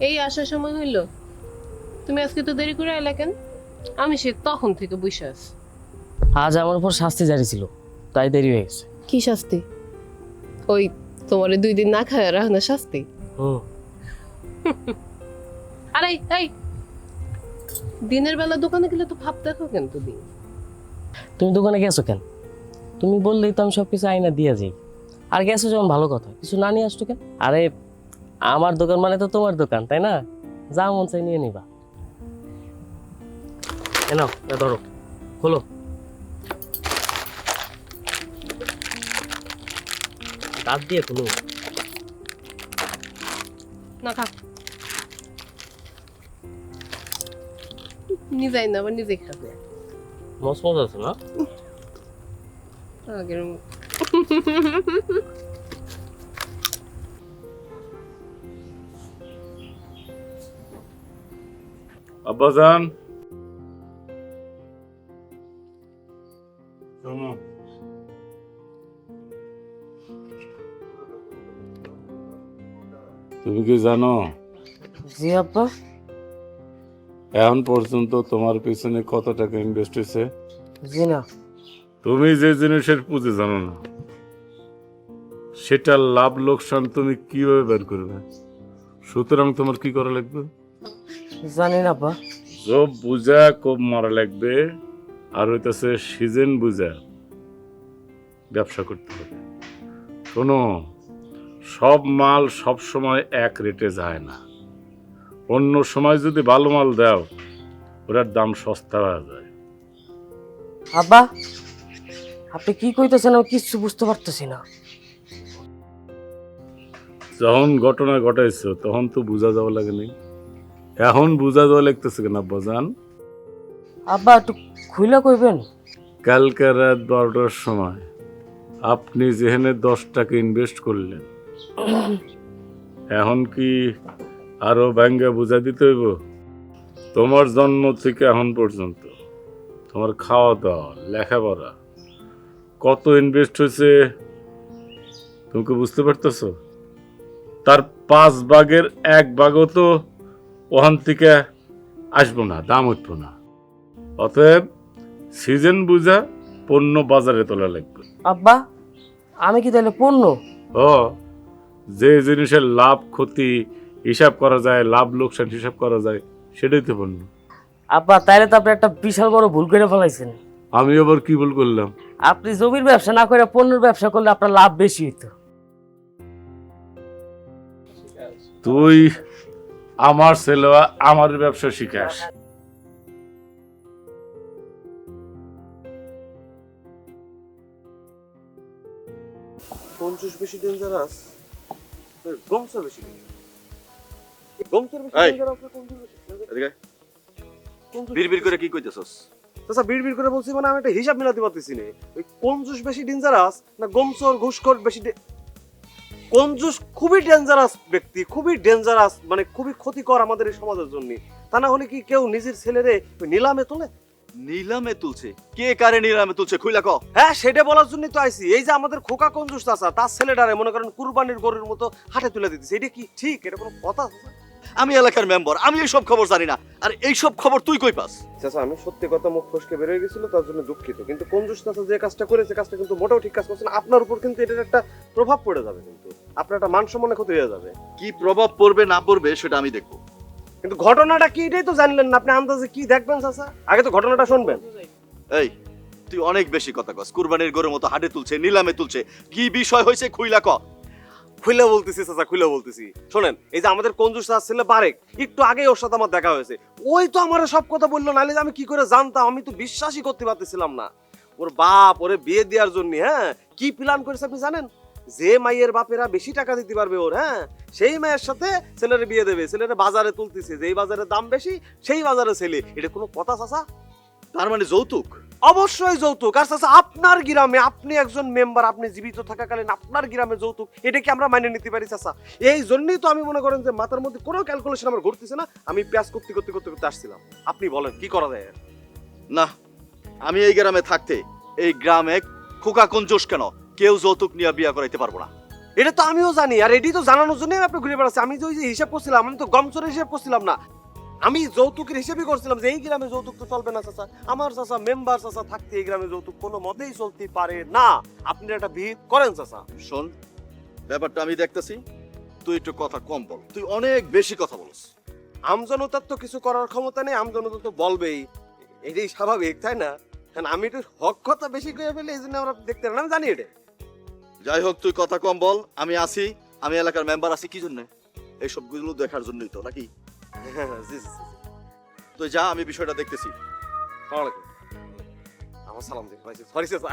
এই আসার সময় হইল তুমি আজকে তো দেরি করে এলে কেন? আমি সে তখন থেকে বসে আছি। আজ আমার উপর শাস্তি জারি ছিল তাই দেরি হয়ে গেছে। কি শাস্তি? ওই তোমার দুই দিন না খায় রাখনা শাস্তি? হুম আরে এই! দিনের বেলা দোকানে গেলে তো ভাব দেখো কেন তুমি? তুমি দোকানে গেছো কেন? তুমি বললেই তো আমি সব কিছু আইনা দিয়ে যাই। আর গেছো যেমন ভালো কথা কিছু না নিয়ে আসতো কেন? আরে আমার দোকান মানে তো তোমার দোকান তাই না? যা মন চাই নিয়ে নিবা। এ নাও এ ধরো খোলো। দাঁত দিয়ে খোলো। না খা নিজেই না আবার নিজে খাবে। মস মজ আছে না? আগের আব্বাজান শোনো। তুমি কি জানো? জি আব্বা। এখন পর্যন্ত তোমার পিছনে কত টাকা ইনভেস্ট হয়েছে? জি না। তুমি যে জিনিসের পুঁজি জানো না সেটার লাভ লোকসান তুমি কীভাবে বের করবে? সুতরাং তোমার কি করা লাগবে? জানি না আব্বা সব বুঝা কব মারা লাগবে আর হইতেছে সিজন বুঝা ব্যবসা করতে হবে। শোনো সব মাল সব সময় এক রেটে যায় না। অন্য সময় যদি ভালো মাল দাও ওটার দাম সস্তা হয়ে যায়। আব্বা আপনি কি কইতেছেন আমি কিচ্ছু বুঝতে পারতেছি না। যখন ঘটনা ঘটাইছো তখন তো বোঝা যাওয়া লাগে নাই। এখন বোঝা যাওয়া লাগতেছে কেন বাজান আব্বা একটু খুইলা কইবেন। কালকে রাত বারোটার সময় আপনি যেখানে দশ টাকা ইনভেস্ট করলেন এখন কি আরও ব্যাঙ্গে বুঝা দিতে হইব? তোমার জন্ম থেকে এখন পর্যন্ত তোমার খাওয়া দাওয়া লেখাপড়া কত ইনভেস্ট হয়েছে তুমি কি বুঝতে পারতেছো? তার পাঁচ ভাগের এক ভাগও তো ওখান থেকে আসব না দাম উঠবো না। অতএব সিজন বুঝা পণ্য বাজারে তোলা লাগবে। আব্বা আমি কি তাহলে পণ্য? ও যে জিনিসের লাভ ক্ষতি হিসাব করা যায় লাভ লোকসান হিসাব করা যায় সেটাই তো পণ্য। আব্বা তাইলে তো আপনি একটা বিশাল বড় ভুল করে ফেলাইছেন। আমি আবার কি ভুল করলাম? আপনি জমির ব্যবসা না করে পণ্যের ব্যবসা করলে আপনার লাভ বেশি হইতো। তুই আমার ছেলে আমার ব্যবসা শিখাস পঞ্চাশ বেশি ডেঞ্জারাস গমসা গমসার ডেঞ্জারাস করে কি কইতেছস? করে বলছি মানে আমি একটা হিসাব মিলাতে পারতেছি না। ওই কঞ্জুস বেশি ডেঞ্জারাস না গমসর ঘুষখোর বেশি কঞ্জুস খুবই ডেঞ্জারাস ব্যক্তি খুবই ডেঞ্জারাস মানে খুবই ক্ষতিকর আমাদের এই সমাজের জন্য। তা না হলে কি কেউ নিজের ছেলেরে রে নিলামে তোলে? নিলামে তুলছে? কে কারে নিলামে তুলছে খুইলা ক হ্যাঁ সেটা বলার জন্য তো আইছি। এই যে আমাদের খোকা কঞ্জুস চাচা তার ছেলেটারে মনে করেন কুরবানির গরুর মতো হাটে তুলে দিতেছে। এটা কি ঠিক? এটা কোনো কথা চাচা? আমি এলাকার মেম্বার আমি এই সব খবর জানি না। আর এই সব খবর তুই কই পাস? চাচা আমি সত্যি কথা মুখ ফসকে বেরোয় গেছিল তার জন্য দুঃখিত। কিন্তু কঞ্জুস চাচা যে কাজটা করেছে কাজটা কিন্তু মোটেও ঠিক কাজ করছে না। আপনার উপর কিন্তু এটার একটা প্রভাব পড়ে যাবে কিন্তু। আপনার একটা মান সম্মানে ক্ষতি হয়ে যাবে। কি প্রভাব পড়বে না পড়বে সেটা আমি দেখব। কিন্তু ঘটনাটা কি এটাই তো জানলেন না। আপনি আন্দাজে কি দেখবেন চাচা? আগে তো ঘটনাটা শুনবেন। এই তুই অনেক বেশি কথা কস। কুরবানির গরুর মতো হাটে তুলছে নিলামে তুলছে। কি বিষয় হয়েছে খুইলা ক? খুলে বলতেছি, চাচা খুলে বলতেছি। শোনেন, এই যে আমাদের কঞ্জুস চাচা ছেলে বারেক, একটু আগেই ওর সাথে আমার দেখা হয়েছে। ওই তো আমার সব কথা বলল, নাহলে আমি কি করে জানতাম? আমি তো বিশ্বাসই করতে পারতেছিলাম না। ওর বাপ ওরে বিয়ে দেওয়ার জন্য হ্যাঁ? কি প্ল্যান করেছে আপনি জানেন? যে মাইয়ের বাপেরা বেশি টাকা দিতে পারবে ওর হ্যাঁ? সেই মায়ের সাথে ছেলের বিয়ে দেবে, ছেলের বাজারে তুলতেছে, যেই বাজারে দাম বেশি, সেই বাজারে ছেলে। এটা কোনো কথা, চাচা? তার মানে যৌতুক? অবশ্যই যৌতুক। আর চাচা আপনার গ্রামে আপনি একজন মেম্বার আপনি জীবিত থাকাকালীন আপনার গ্রামে যৌতুক এটা কি আমরা মাইনে নিতে পারি চাচা? এই জন্যই তো আমি মনে করেন যে মাথার মধ্যে কোনো ক্যালকুলেশন আমার ঘুরতেছে না আমি প্যাস করতে করতে করতে করতে আসছিলাম। আপনি বলেন কি করা যায়? না আমি এই গ্রামে থাকতে এই গ্রামে খোকা কঞ্জোস কেন? কেউ যৌতুক নিয়ে বিয়া করাইতে পারব না। এটা তো আমিও জানি আর এটি তো জানানোর জন্যই আপনি ঘুরে বেড়াচ্ছি। আমি যে ওই যে হিসাব করছিলাম আমি তো গমচরের হিসাব করছিলাম না। আমি যৌতুকের হিসেবেই করছিলাম যে এই গ্রামে যৌতুক তো চলবে না চাচা। আমার চাচা মেম্বার চাচা থাকতে এই গ্রামে যৌতুক কোনো মতেই চলতে পারে না। আপনি একটা বিহিত করেন চাচা। শোন ব্যাপারটা আমি দেখতেছি তুই একটু কথা কম বল। তুই অনেক বেশি কথা বলস। আমজনতার তো কিছু করার ক্ষমতা নেই আমজনতা তো বলবেই। এটাই স্বাভাবিক তাই না? কারণ আমি একটু হক কথা বেশি করে ফেলে এই জন্য আমরা দেখতে না। আমি জানি এটা। যাই হোক তুই কথা কম বল আমি আছি আমি এলাকার মেম্বার আছি কি জন্য? এই সবগুলো দেখার জন্যই তো নাকি? জি, জি। তুই যা আমি বিষয়টা দেখতেছি আমার সালাম সরি চাচা